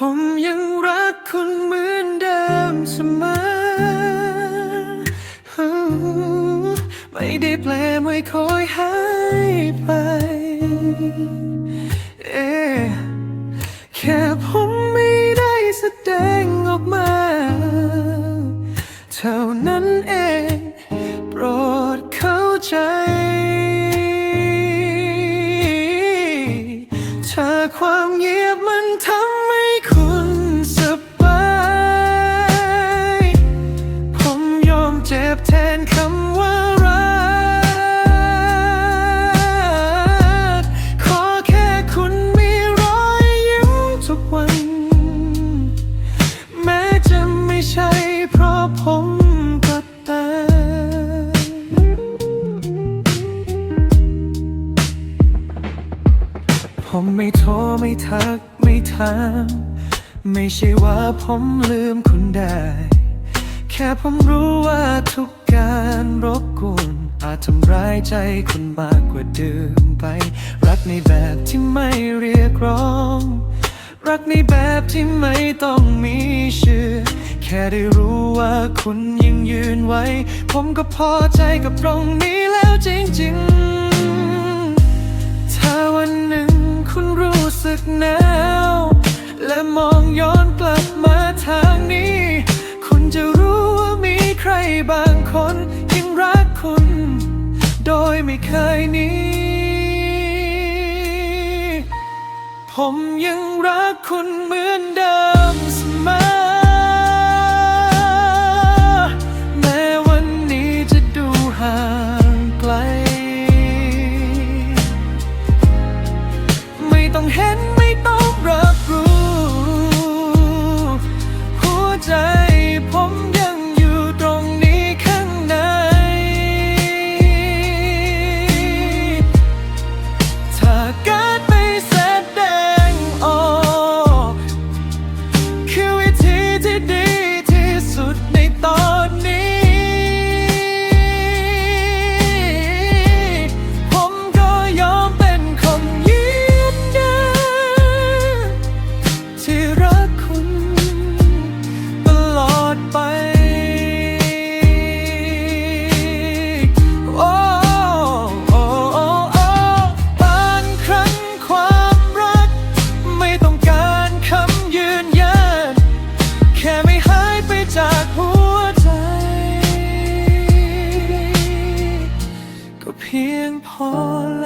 ผมยังรักคุณเหมือนเดิมเสมอ ไม่ได้แปลไม่คอยหายไป เอ๊แค่ผมไม่ได้แสดงออกมา เท่านั้นเอง โปรดเข้าใจ ถ้าความเงียบมันทำ ไม่ใช่เพราะผมก็ตามผมไม่โทรไม่ทักไม่ถามไม่ใช่ว่าผมลืมคุณได้ แค่ผมรู้ว่าทุกการรบกวนอาจทำร้ายใจคุณมากกว่าเดิมไป รักในแบบที่ไม่เรียกร้อง รักในแบบที่ไม่ต้องมีชื่อ แค่ได้รู้ว่าคุณยังยืนไว้ ผมก็พอใจกับตรงนี้แล้วจริงๆ ถ้าวันหนึ่งคุณรู้สึกหนาวและมองย้อนกลับมาทางนี้ คุณจะรู้ว่ามีใครบางคนยังรักคุณ โดยไม่เคยหนี้ผมยังรักคุณเหมือนเดิมเสมอ ถ้ พอแล